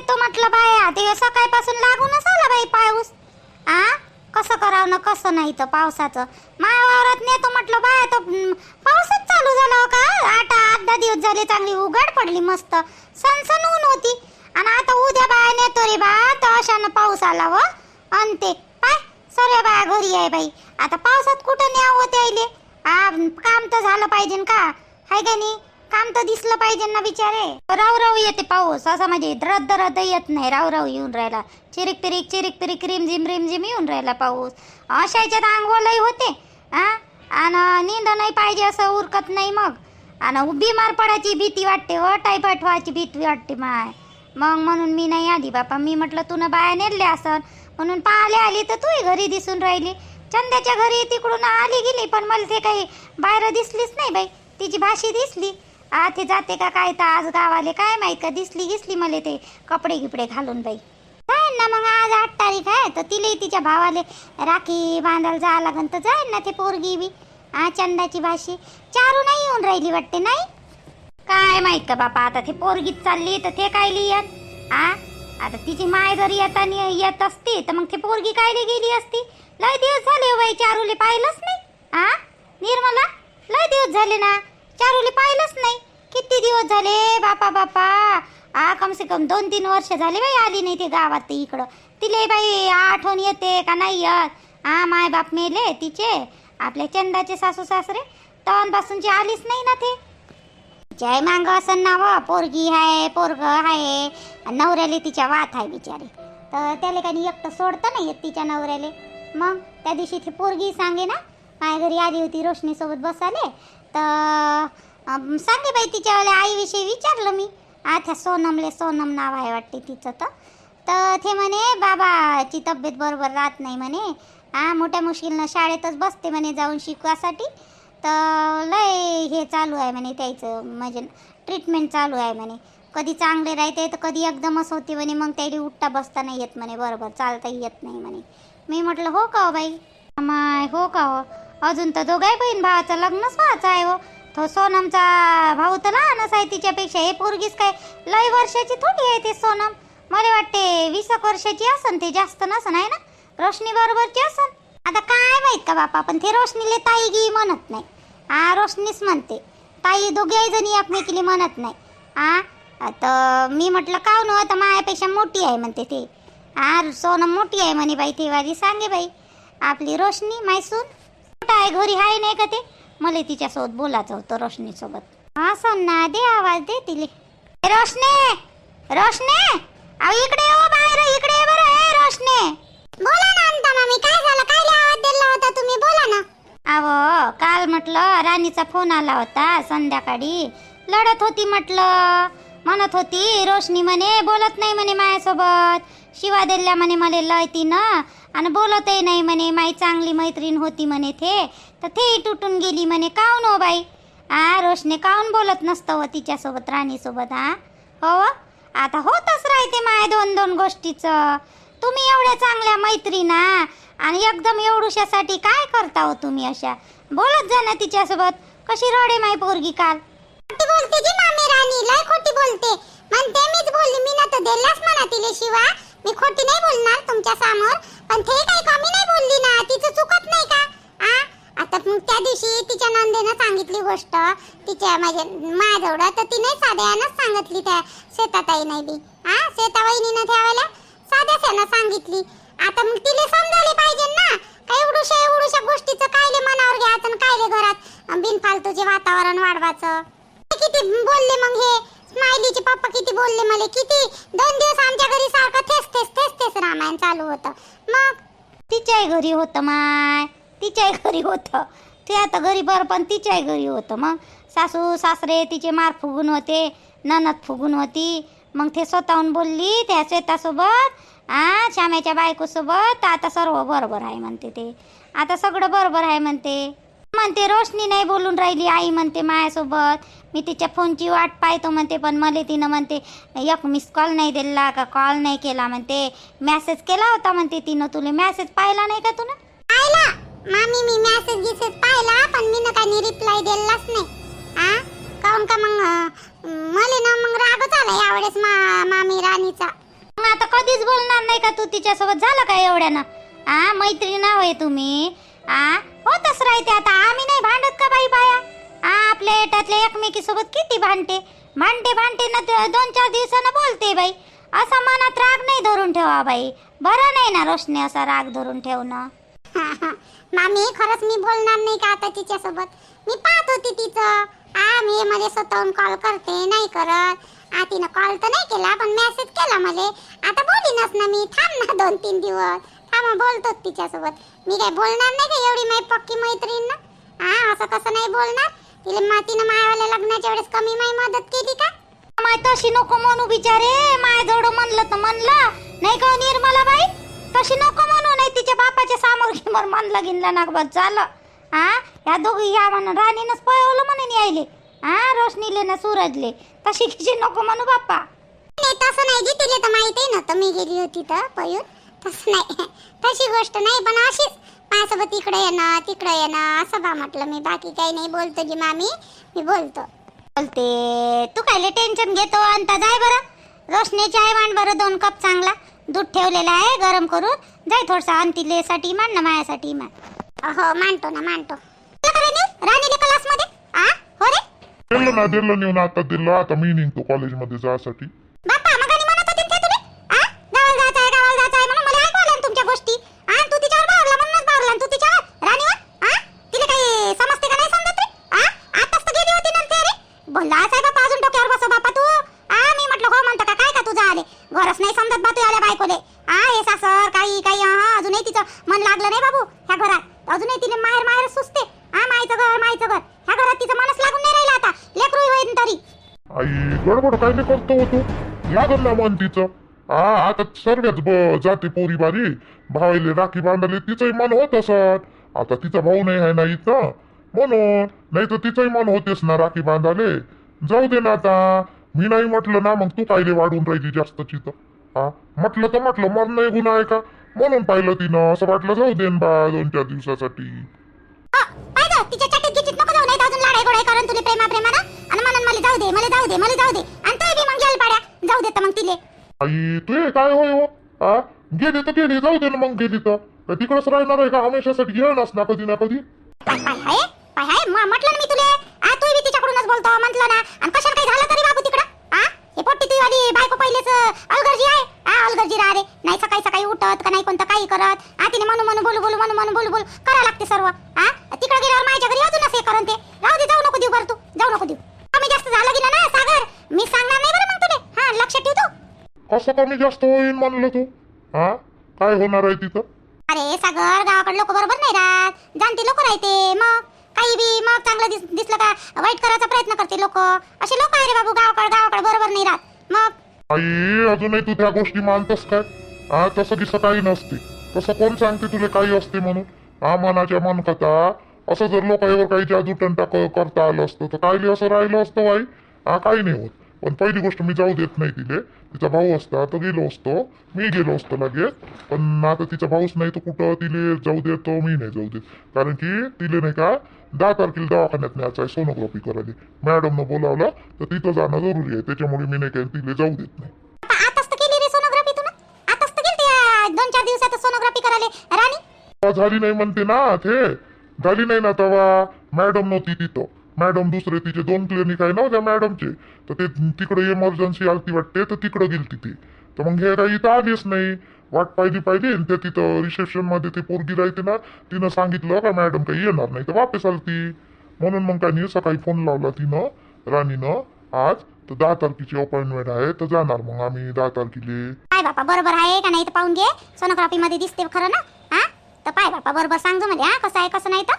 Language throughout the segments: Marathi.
येतो म्हटलं बाया. ते सकाळपासून लागूनच आला बाई पाऊस. आ? कसं करावं ना कसं नाही तर पावसाचं? माया वावरात नेतो म्हटलं बाया. तर हम्म, पाऊसच चालू झाला हो का? आठ आठ दहा दिवस झाले चांगली उघड पडली मस्त. सनसन ऊन होती. आणि आता उद्या बाया नेतो रे बा. तर अशानं पाऊस आला व अन ते पाय सर्व बाया घरी आहे बाई. आता पावसात कुठं न्यावं त्याईले? आ काम तर झालं पाहिजे का? हाय का नाही? काम तर दिसलं पाहिजे ना बिचारे. राव राव येते पाऊस. असा म्हणजे रद्द रद्द येत नाही. राव राव येऊन राहिला. चिरिक तिरिक चिरिक तिरिक रिम झिम रिम झिम येऊन राहिला पाऊस. अशा याच्यात अंगवलही होते हा आणि निंद नाही पाहिजे असं उरकत नाही मग. आणि बिमार पडायची भीती वाटते हो, व टायफॉइड व्हायची भीती वाटते माय. मग म्हणून मी नाही आली बापा. मी म्हटलं तू बाया नेले असन. म्हणून पाहिले आली तर तूही घरी दिसून राहिली. चंद्याच्या घरी तिकडून आली गेली पण मला ते काही बाहेर दिसलीच नाही बाई. तिची भाषी दिसली. आ ते जाते का काय? तर आज गावाले काय माहीत का? दिसली गिसली मला ते कपडे गिपडे घालून बाई. जाईन ना मग आज आठ तारीख आहे तर तिले तिच्या भावाले राखी बांधायला जावं लागन. तर जाईन ना ते पोरगी बी. आ चंदाची भाषी चारू नाही येऊन राहिली वाटते नाही? काय माहीत का बापा आता ते पोरगीत चालली तर ते काय लिहित आ? आता तिची माय जर येताना येत असती तर मग ते पोरगी कायले गेली असती? लय दिवस झाले हो बाई चारूले पाहिलंच नाही. आ? निर्मला लय दिवस झाले ना? चारूले पाहिलंच नाही. किती दिवस झाले? बापा बापा. आ कम से कम दोन तीन वर्ष झाले बाई आली नाही ते गावात ते इकडं. तिले बाई आठवण येते का नाही येत आ माय बाप मेले तिचे. आपल्या चंदाचे सासू सासरे. तवांपासूनची आलीच नाही ना ते. जय मांग असं नाव. पोरगी आहे पोरग आहे आणि नवऱ्याले तिच्या वात आहे बिचारे. तर त्याला काही एकटं सोडतं नाही येत तिच्या नवऱ्याले. मग त्या दिवशी ती पोरगी सांगे ना माझ्या घरी आली होती रोशनीसोबत बसाले तर अं, सांगे बाई तिच्यावाल्या आईविषयी विचारलं मी. आ सोनमले सोनम नाव आहे वाटते तिचं तर. तर ते म्हणे बाबाची तब्येत बरोबर राहत नाही म्हणे. हा मोठ्या मुश्किलनं शाळेतच बसते म्हणे जाऊन शिकवासाठी. तर लय हे चालू आहे म्हणे त्याचं म्हणजे ट्रीटमेंट चालू आहे म्हणे. कधी चांगले राहते तर कधी एकदमच होते म्हणे. मग त्याडी उठता बसता नाही येत म्हणे. बरोबर चालता येत नाही म्हणे. मी म्हटलं हो का हो बाई? माय हो का हो. अजून तर दोघाही बहीण भावाचं लग्नच व्हायचं आहे हो. तो सोनमचा भाऊ तर लहानच आहे तिच्यापेक्षा हे पोरगीच काय लय वर्षाची थोडी आहे ते सोनम. मला वाटते वीस एक वर्षाची असन ते जास्त नसन आहे ना? रोशनी बरोबरची असन. आता काय माहीत का बापा पण ते रोशनीले ताई गी म्हणत नाही. आ रोशनीच म्हणते. ताई दोघेही जणी एकमेकीला म्हणत नाही. आ आता मी म्हटलं का न हो, आता मायापेक्षा मोठी आहे म्हणते ते. आ सोनम मोठी आहे म्हणे बाई तेवाली सांगे बाई. आपली रोशनी मायसून कुठं आहे? घरी आहे नाही का ते? मला तिच्यासोबत बोलायचं होतं रोशनीसोबत. हा ना दे आवाज दे तिले. रोशने! रोशने! अहो इकडे ओ हो बाहेर इकडे ये बरं. ए रोशने! बोला ना अंता मामी काय झालं? काय आवाज दिला होता तुम्ही? बोला ना. अहो काल म्हटलं राणीचा फोन आला होता संध्याकाळी. लढत होती म्हटलं. म्हणत होती रोशनी म्हणे बोलत नाही म्हणे माझ्यासोबत शिवा दिल्या म्हणे मला लय ना आणि बोलतही नाही म्हणे माई चांगली मैत्रीण होती म्हणे थे तर थे तुटून गेली म्हणे काऊन हो बाई? आ रोशने काऊन बोलत नसतं व तिच्यासोबत राणीसोबत हा हो, हो आता होतच राहते माय दोन दोन गोष्टीचं. तुम्ही एवढ्या चांगल्या मैत्रीणा आणि एकदम एवढुशासाठी काय करता हो तुम्ही अशा? बोलत जा ना तिच्यासोबत. कशी रडे माय पोरगी काल? खोटी बोलते जी मामी राणी लय खोटी बोलते. म्हणते मीच बोलली मी ना तर दिलाच म्हणा तिले शिवा. मी खोटी नाही बोलणार तुमच्यासमोर. पण ते काही कमी नाही बोलली ना तिचं चुकत नाही का? आ? आता मग त्या दिवशी तिच्या नंदेनं सांगितली गोष्ट. तिच्या म्हणजे माझ्याजवळ तर तिने साध्यानंच सांगितली त्या शेताताई नाही बी. हा श्वेता वहिनीनं ठेवायला? साध्या सांगितली. आता मग तिले समजायला पाहिजे ना. काय एवढूशा एवढूशा गोष्टीचं कायले मनावर घ्यायचं कायले घरात? बिनफालतूचे वातावरण वाढवायचं. किती बोलले मग हे? स्माइलीचे पप्पा किती बोलले मला किती? दोन दिवस आमच्या घरी सारखं तेच तेच तेच तेच रामायण चालू होतं. मग तिच्याही घरी होतं माय तिच्याही घरी होतं. ते आता घरी बरं पण तिच्याही घरी होतं. मग सासू सासरे तिचे मार फुगून होते ननद फुगून होती. मग ते स्वतःहून बोलली त्या श्वेतासोबत आ श्याम्याच्या बायकोसोबत आता सर्व बरोबर आहे म्हणते ते. आता सगळं बरोबर आहे म्हणते. म्हणते रोशनी नाही बोलून राहिली आई म्हणते माझ्यासोबत. मी तिच्या फोनची वाट पाहतो म्हणते पण मला तिनं म्हणते एक मिस कॉल नाही दिला का? कॉल नाही केला म्हणते. मेसेज केला होता म्हणते तिनं तुला. मेसेज पाहिला नाही का तुला पाहिला. मामी मी मेसेज गिसेज पाहिला पण मी ना काही रिप्लाय दिलाच नाही. आ? काऊन का मग मला ना मग रागच आला यावेळेस मा मामी राणीचा. आता कधीच बोलणार नाही का तू? तिच्यासोबत झालं का एवढ्यानं? आ मैत्रीण होय तुम्ही. आ? होतच राहते आता. आम्ही नाही भांडत का बाई बाया? आ आपल्या एटातल्या एकमेकीसोबत किती भांडते? भांडते भांडते ना दोन चार दिवसानं बोलते बाई. असा मनात राग नाही धरून ठेवा बाई. बरं नाही ना रोशनी असा राग धरून ठेवणं. मामी खरंच मी बोलणार नाही का आता तिच्यासोबत? मी पाहत होती तिचं. आ मी मध्ये स्वतःहून कॉल करते नाही करत. आ तिनं कॉल तर नाही केला पण मेसेज केला मला. आता बोलीनच ना मी. थांब ना दोन तीन दिवस. थांब बोलतो तिच्यासोबत? मी काय बोलणार नाही का एवढी माई पक्की मैत्रीण? ना हा असं कसं नाही बोलणार? तिला मा तिनं मायावाल्या लग्नाच्या वेळेस कमी माई मदत केली का? माय तशी नको म्हणू बिचारे. माय जोड म्हणलं तर म्हणलं. नाही का निर्मला बाई तशी नको म्हणू नाही तिच्या बापाच्या समोर म्हणलं गिनलं ना बस झालं. हा या दोघी या म्हणून राणीनंच पळवलं म्हणून यायले हा रोशनीले ना सूरजले. तशी किची नको म्हणू बाप्पा. नाही तसं नाही जी तिला तर माहिती आहे ना तर मी गेली होती तर पळून. तसं नाही. तशी गोष्ट नाही पण अशीच. माझ्यासोबत इकडे येणं तिकडे येणं असं बा म्हटलं मी. बाकी काही नाही बोलतो जी मामी मी बोलतो. बोलते तू कायले टेन्शन घेतो? अंता जाय बरं. रोशनीची आहे मांड बरं दोन कप चांगला. दूध ठेवलेला आहे गरम करून. जाय थोडसा अंतिलेसाठी मान ना माझ्यासाठी मान. हो मानतो ना मानतो. राणीले क्लासमध्ये? आ? हो रे. दिलं ना दिलं नेऊन आता दिलं. आता मी निघतो कॉलेजमध्ये जायसाठी बाप्पा मग आणि म्हणत होती ना ते तुले आ गावाला जायचं आहे गावाला जायचं आहे म्हणून मला ऐकू आलं ना तुमच्या गोष्टी आ तू तिच्यावर बावला म्हणूनच बावला आणि तू तिच्यावर राणीवर आ तिला काही समजते का नाही समजत रे आ आताच तर गेली होती नंतर रे बोलला आहे बापा अजून डोक्यावर बसव बापा तू आ मी म्हटलं हो म्हणतो का काय का तुझं आले घरच नाही समजत बा तू आल्या बायकोले आ हे सासर काही काही हा अजूनही तिचं मन लागलं नाही बाबू ह्या तिले माहेर माहेर सुचते. आ मायचं घर मायचं घर. ह्या घरात तिचं मनच लागून नाही राहिलं आता. लेकरू होईन तरी. आई गडबड काय नाही करतो हो तू? लागल ना मन तिचं. हा आता सर्वच ब जाते पोरी बारी. भावाले राखी बांधले तिचंही मन होत असत. आता तिचा भाऊ नाही आहे ना इथं. म्हणून नाही तर तिचंही मन होतेस ना राखी बांधाले जाऊ दे ना आता. मी नाही म्हटलं ना मग तू कायले वाढून राहिली जास्त तिथं. हा म्हटलं तर म्हटलं मन नाही गुन्हा आहे का? म्हणून पाहिलं तिनं असं वाटलं जाऊ दे बा दोन चार दिवसासाठी. तिच्या चटीत गिटीत नको जाऊ नाही तर अजून लाडाई गोडाई करून तुले प्रेमा प्रेमानं. आणि म्हणून मला जाऊ दे मला जाऊ दे मला जाऊ दे. आणि तू बी मग गेल पाड्या. जाऊ दे तर मग तिले. आई तू काय होय हो? गेली तर गेली जाऊ दे ना मग गेली तर. काय तिकडंच राहणार आहे का? हमेशासाठी येणारच ना कधी ना कधी. पाय हाय पाय हाय. म- म्हटलं ना मी तुले. आ तू बी तिच्याकडूनच बोलतो म्हटलं ना. आणि कशाला काही झालं तरी हे पोट्टी तुझी वाली बायको पहिलेच अलगर्जी आहे? आ अलगर्जी रा रे. नाही सकाळी सकाळी उठत का नाही कोणतं काही करत. आ तिने म्हणू म्हणू बोलू बोलू म्हणू म्हणू बोलू बोलू. करा लागते सर्व. आ तिकडे गेल्यावर माझ्या घरी अजूनच हे करून ते राहू दे जाऊ नको देऊ बरं तू. जाऊ नको देऊ. कमी जास्त झालं गेलं ना सागर? मी सांगणार नाही बरं मग तुले. हा लक्ष ठेव तू. कसं कमी जास्त होईल म्हणलं तू? हा? काय होणार आहे तिथं? अरे सागर गावाकडे लोक बरोबर नाही राहत. जाणते लोक राहते. मग? काही बी मग चांगलं दिस, दिसलं का? वाईट करायचा प्रयत्न करते लोक. असे लोक आहे रे बाबू गावाकडे गावाकडे बरोबर नाही राहत. मग? आई अजूनही तू त्या गोष्टी मानतस काय? हा तसं दिसं काही नसते. तसं कोण सांगते तुला काही असते म्हणून? हा मनाच्या मन कथा असं जर लोकांवर काही जादू टंटा करता आलं असतं तर काय असं राहिलं असतं बाई? हा काही नाही होत. पण पहिली गोष्ट मी जाऊ देत नाही तिले. तिचा भाऊ असता तर गेलो असतो. मी गेलो असतो लगेच. पण आता तिचा भाऊच नाही तर कुठं तिले जाऊ देतो मी नाही जाऊ देत. कारण की तिले नाही का दहा तारखेला दवाखान्यात न्यायचं आहे सोनोग्राफी करायला. मॅडमनं बोलावलं तर तिथं जाणं जरुरी आहे. त्याच्यामुळे मी नाही काय तिले जाऊ देत नाही. आता आताच तर केली रे सोनोग्राफी तू आताच तर गेलती आ, दोन चार दिवसात सोनोग्राफी करायला. राणी? तेव्हा झाली नाही म्हणते ना ते झाली नाही ना तेव्हा मॅडम नव्हती तिथं. मॅडम दुसरे तिचे दोन क्लिनिक आहे ना त्या मॅडमचे तर ते तिकडे इमर्जन्सी आलती वाटते तर तिकडे गेलती ती. तर मग हे काही इथं आलीच नाही. वाट पाहिली पाहिजे आणि तिथं रिसेप्शनमध्ये ते पोरगी राहते ना तिनं सांगितलं का मॅडम काही येणार नाही तर वापस आलती म्हणून मग त्यांनी सकाळी फोन लावला तिनं राणीनं आज तर दहा तारखेची अपॉइंटमेंट आहे तर जाणार मग आम्ही दहा तारखेले. काय बापा बरोबर आहे का नाही तर पाहून घे. सोनोग्राफी मध्ये दिसते खरं ना? हा? तर पाय बापा बरोबर सांगतो म्हणजे हा कसं आहे कसं नाही तर.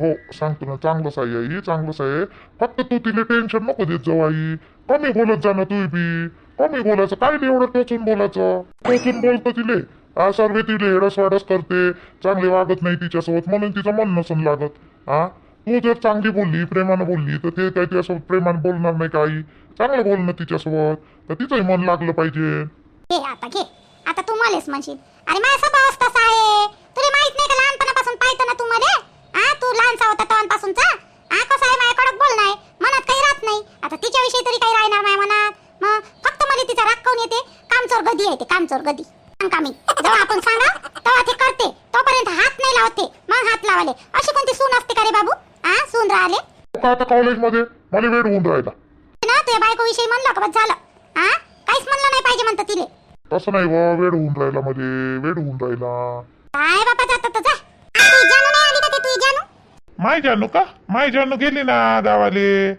हो सांगतो ना चांगलंच आहे आई चांगलंच आहे. फक्त तू तिला टेन्शन नको देत जाऊ आई. कमी बोलत जा ना तू बी. कमी बोलायचं काय नाही एवढं टोचून बोलायचं? टोचून बोलतो तिले. हा सर्व तिले हेडस वाडस करते. चांगले वागत नाही तिच्यासोबत म्हणून तिचं मन नसून लागत. हा? तू जर चांगली बोलली प्रेमानं बोलली तर ते काय तिच्यासोबत प्रेमानं बोलणार नाही काही. चांगलं बोल ना तिच्यासोबत. तर तिचंही मन लागलं पाहिजे. घे आता घे. आता तू मलेच म्हणशील. अरे माझा स्वभाव तसा आहे. तुला माहीत नाही का लहानपणापासून पाहतो ना तू मध्ये तू लहानसा होता तेव्हापासूनचा? हा कसं आहे? माझ्या कडक बोल नाही. मनात काही राहत नाही. आता तिच्याविषयी तरी काही राहणार नाही मनात. मग फक्त मला तिचा राग काऊन येते? कामचोर गदी आहे ते कामचोर गदी सांग का मी जेव्हा आपण सांगा तेव्हा ते करते. तोपर्यंत हात नाही लावते. मग हात लावाले. अशी कोणती सून असते का रे बाबू? हा सून राहिले? आता कॉलेजमध्ये मला वेळ होऊन राहिला. ना तुझ्या बायको विषयी म्हणलं का बस झालं? हा काहीच म्हणलं नाही पाहिजे म्हणतं तिले. तसं नाही वेळ होऊन राहिला मध्ये. वेळ होऊन राहिला. काय बापा माय जानू का? माय जानू गेली ना गावाले.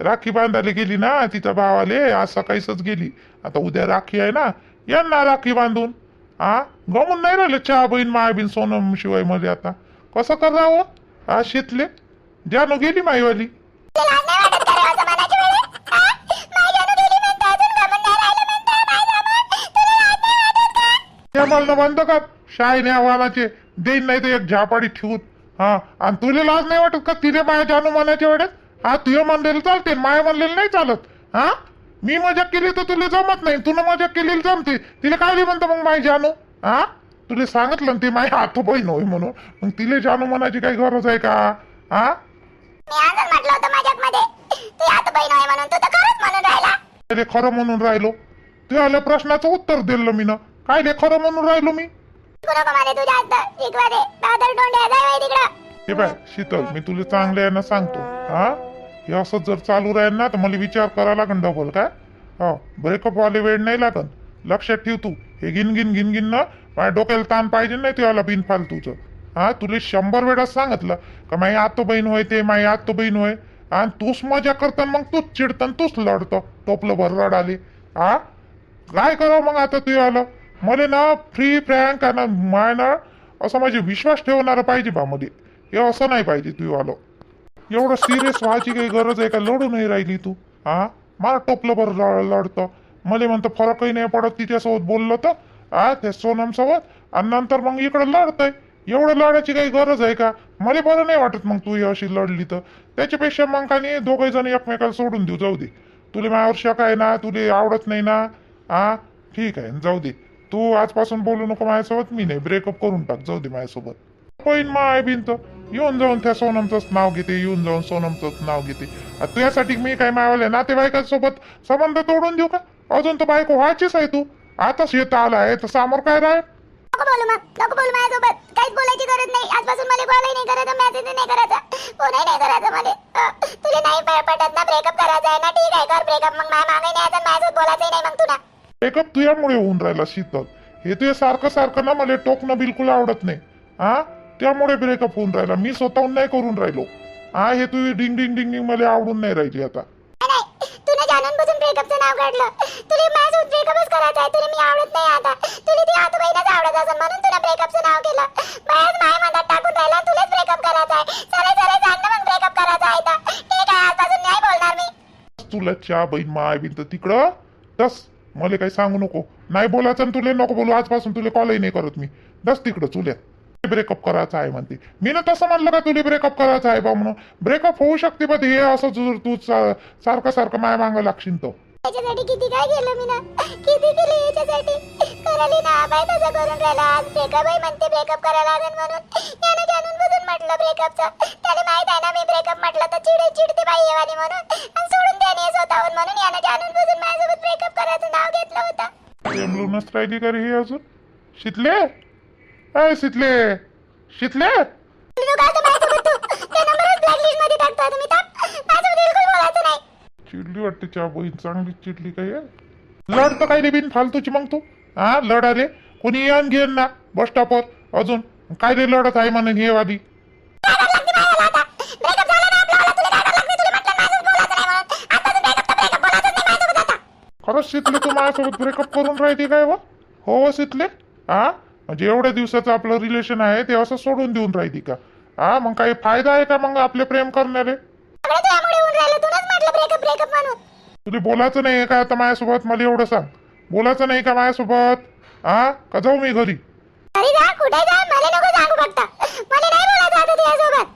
राखी बांधायला गेली ना तिच्या भावाले. आज सकाळीच गेली. आता उद्या राखी आहे ना. यांना राखी बांधून. हा गमून नाही राहिलं चहा बहीण माय बिन सोनम शिवायमध्ये आता. कसं करावं? हा शेतले? जानू गेली माईवाली. मला बंद का शाळेने आव्हानाचे देईन नाही तर एक झापाडी ठेवून. हा आणि तुला लाज नाही वाटत का तिने माया जानू म्हणायच्या वेळेस हा तुझं म्हणलेलं चालते माया म्हणलेलं नाही चालत. हा? मी मजा केली तर तुला जमत नाही तुला मजा केलेली जमते. तिला काय म्हणतं मग माय जानू? हा? तुला सांगितलं ते माय हात बहीण होय म्हणून. मग तिला जानू म्हणायची काही गरज आहे का? हा? खरं म्हणून राहिलो. तुझ्या प्रश्नाचं उत्तर दिलं मी ना काय खरं म्हणून राहिलो मी? हे बाय शीतल मी तुला चांगल्या ना सांगतो. हा? हे असं जर चालू राहील ना तर मला विचार करा लागन डबल काय? हो ब्रेकअप वाले वेळ नाही लागन लक्षात ठेव तू. हे गिन गिन गिन गिन ना माझ्या डोक्याला ताण पाहिजे नाही तुला बिन फालतूचं हा तुला शंभर वेळा सांगितलं का माझी आतो बहीण होय ते माझी आतो बहीण होय. आणि तूच मजा करताना मग तूच चिडतन तूच लढतो. टोपलं भर रडाले. हा? काय करावं मग आता तू आलं मला ना फ्री फ्रँक आहे ना माय ना असं माझे विश्वास ठेवणारं पाहिजे बा मध्ये हे असं नाही पाहिजे तू आलो. एवढं सिरियस व्हायची काही गरज आहे का? लढू नाही राहिली तू. हा मला टोपलं बरं लढतं. मला म्हणतं फरकही नाही पडत तिच्यासोबत बोललं तर. हा त्या सोनमसोबत? आणि नंतर मग इकडं लढतंय. एवढं लढायची काही गरज आहे का? मला बरं नाही वाटत मग तू ही अशी लढली तर. त्याच्यापेक्षा मग का नाही दोघे जण एकमेकाला सोडून देऊ. जाऊ दे. तुला माझ्यावर शक आहे ना? तुला आवडत नाही ना? हा ठीक आहे जाऊ दे. तू आजपासून बोलू नको माझ्यासोबत मी नाही. ब्रेकअप करून टाक. जाऊ दे माझ्यासोबत. पण माय भिंत. येऊन जाऊन त्या सोनमचंच नाव घेते. येऊन जाऊन सोनमचंच नाव घेते. तुझ्यासाठी मी काय मावले नातेवाईकांसोबत संबंध तोडून देऊ का? अजून तर बायको व्हायचीच आहे तू. आताच येत आला आहे तर समोर काय राय नको बोलू मग नको बोलू माझ्यासोबत. काहीच बोलायची गरज नाही. आजपासून मला कॉलही नाही करायचा मेसेज नाही करायचा. फोनही नाही करायचा मला. तुला नाही पटत ना ब्रेकअप करायचा आहे ना? ठीक आहे कर ब्रेकअप मग माझ्या मागे नाही आता माझ्यासोबत बोलायचं नाही मग तुला. ब्रेकअप तुझ्यामुळे होऊन राहिला शीतल. हे तुझ्या सारखं सारखं ना मला टोकणं बिलकुल आवडत नाही. हा त्यामुळे ब्रेकअप होऊन राहिला. मी स्वतःहून नाही करून राहिलो. हा हे तू डिंग डिंग डिंग डिंग मला आवडून नाही राहिली आता. तुला जाणून बुजून ब्रेकअपचं नाव काढलं. तुला माझ्यासोबत ब्रेकअपच करायचं आहे. तुला मी आवडत नाही आता. तुला ती आतू बहिणच आवडत असेल म्हणून तुला ब्रेकअपचं नाव केलं. बाहेर माय मनात टाकून राहिला आणि तुलाच ब्रेकअप करायचा आहे. चला चला सांग ना मग ब्रेकअप करायचा आहे तर. ठीक आहे आजपासून नाही बोलणार मी. तुला चहा बहीण माय बिन तर तिकडं. दस मला काही सांगू नको. नाही बोलायचं आणि तुला नको बोलू. आजपासून तुला कॉलही नाही करत मी. दस तिकडं चुल्यात ब्रेकअप करायचं आहे म्हणते. मी ना तसं म्हणलं का तुला ब्रेकअप करायचं आहे बा म्हणून? ब्रेकअप होऊ शकते बा हे असं तू सारखं सारखं माया मागं लागशील तो. याच्यासाठी किती काय केलं मी ना? किती केलं याच्यासाठी? करायला ना बाय तसं करून राहिला आज. ब्रेकअप आहे म्हणते ब्रेकअप करायला लागेल म्हणून. यानं जाणून बुजून म्हटलं ब्रेकअपचं त्याला माहीत आहे ना मी ब्रेकअप म्हटलं तर चिडे चिडते बाई येवानी म्हणून. आणि सोडून द्याने स्वतःहून म्हणून. यानं जाणून बुजून माझ्यासोबत होतं रेमलूनच राहिली का रे हे अजून? शितले? अय शितले! शितले! काय चिडली वाटते चहा बहीण चांगली चिडली काय लढ तर काय रे बिन फालतूची मग तू. हा लढ आले. कोणी येऊन घेऊन ना बस स्टॉपवर अजून काय रे लढत आहे म्हणून हे वाली हो शितले तू माझ्यासोबत ब्रेकअप करून राहते काय वा हो शितले. हा म्हणजे एवढ्या दिवसाचं आपलं रिलेशन आहे ते असं सोडून देऊन राहते का? हा मग काही फायदा आहे का मग आपले प्रेम करणारे? तुला बोलायचं नाही का आता माझ्यासोबत? मला एवढं सांग. बोलायचं नाही का माझ्यासोबत? हा का जाऊ मी घरी? मला नाही बोलायचं आता तुझ्यासोबत.